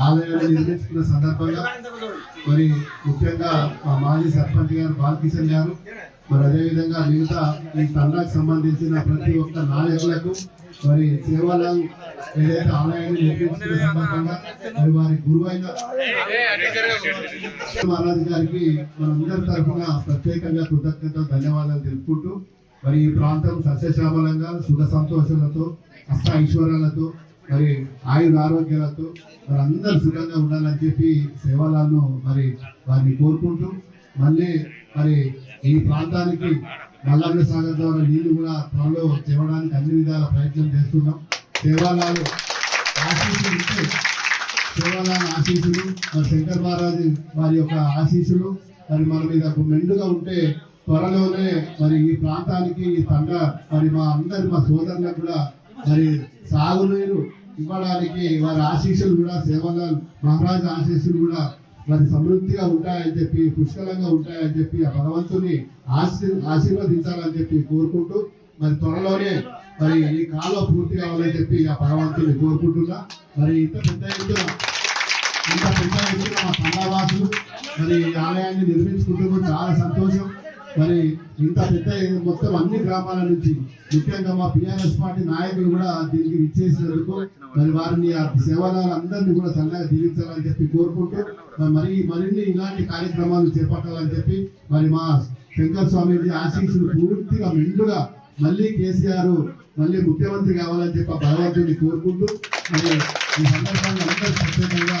ఆలయాన్ని నిర్మించుకున్న సందర్భంగా మరి ముఖ్యంగా మా మాజీ సర్పంచ్ గారు బాలకిషన్ గారు మరి అదేవిధంగా మిగతా ఈ తండాకు సంబంధించిన ప్రతి ఒక్క నాయకులకు మరి సేవాలాల్ ఏదైతే ఆలయాన్ని నిర్మించుకున్న సందర్భంగా మరి వారి గురువైన మహారాజు గారికి మనందరి తరఫున ప్రత్యేకంగా కృతజ్ఞత ధన్యవాదాలు తెలుపుకుంటూ మరి ఈ ప్రాంతం సస్యశ్యామలంగా సుఖ సంతోషాలతో అష్ట ఐశ్వర్యాలతో మరి ఆయుధ ఆరోగ్యాలతో మరి అందరు సుఖంగా ఉండాలని చెప్పి సేవలను మరి వారిని కోరుకుంటూ మళ్ళీ మరి ఈ ప్రాంతానికి మల్లన్న సాగర్ ద్వారా నీళ్ళు కూడా త్వరలో తేవడానికి అన్ని విధాల ప్రయత్నం చేస్తున్నాం. సేవాలాలు ఆశీస్సులు ఇస్తే సేవలాల ఆశీస్సులు మరి శంకర్ మహారాజు వారి యొక్క ఆశీస్సులు మరి మన మీద మెండుగా ఉంటే త్వరలోనే మరి ఈ ప్రాంతానికి ఈ తండ మరి మా అందరి మా సోదరులకు కూడా మరి సాగునీరు ఇవ్వడానికి వారి ఆశీస్సులు కూడా సేవలాల్ మహారాజా ఆశీస్సులు కూడా మరి సమృద్ధిగా ఉంటాయని చెప్పి పుష్కలంగా ఉంటాయని చెప్పి ఆ భగవంతుని ఆశీ ఆశీర్వదించాలని చెప్పి కోరుకుంటూ మరి త్వరలోనే మరి ఈ కాలం పూర్తి కావాలని చెప్పి ఆ భగవంతుని కోరుకుంటున్నా. మరి ఇంత పెద్ద ఎత్తున ఇంత పెద్ద ఎత్తున మా పండావాసులు మరి ఈ ఆలయాన్ని నిర్మించుకుంటూ చాలా సంతోషం. మరి ఇంత పెద్ద మొత్తం అన్ని గ్రామాల నుంచి ముఖ్యంగా మా పిఆర్ఎస్ పార్టీ నాయకులు కూడా దీనికి ఇచ్చేసినందుకు మరి వారిని ఆ సేవలను అందరినీ కూడా చల్లగా దీవించాలని చెప్పి కోరుకుంటూ మరి మరి మరిన్ని ఇలాంటి కార్యక్రమాలు చేపట్టాలని చెప్పి మరి మా శంకర్ స్వామిజీ ఆశీస్సులు పూర్తిగా మెండుగా మళ్ళీ కేసీఆర్ మళ్ళీ ముఖ్యమంత్రి కావాలని చెప్పి ఆ భగవంతుని కోరుకుంటూ మరి ఈ సందర్భంగా అందరూ ప్రత్యేకంగా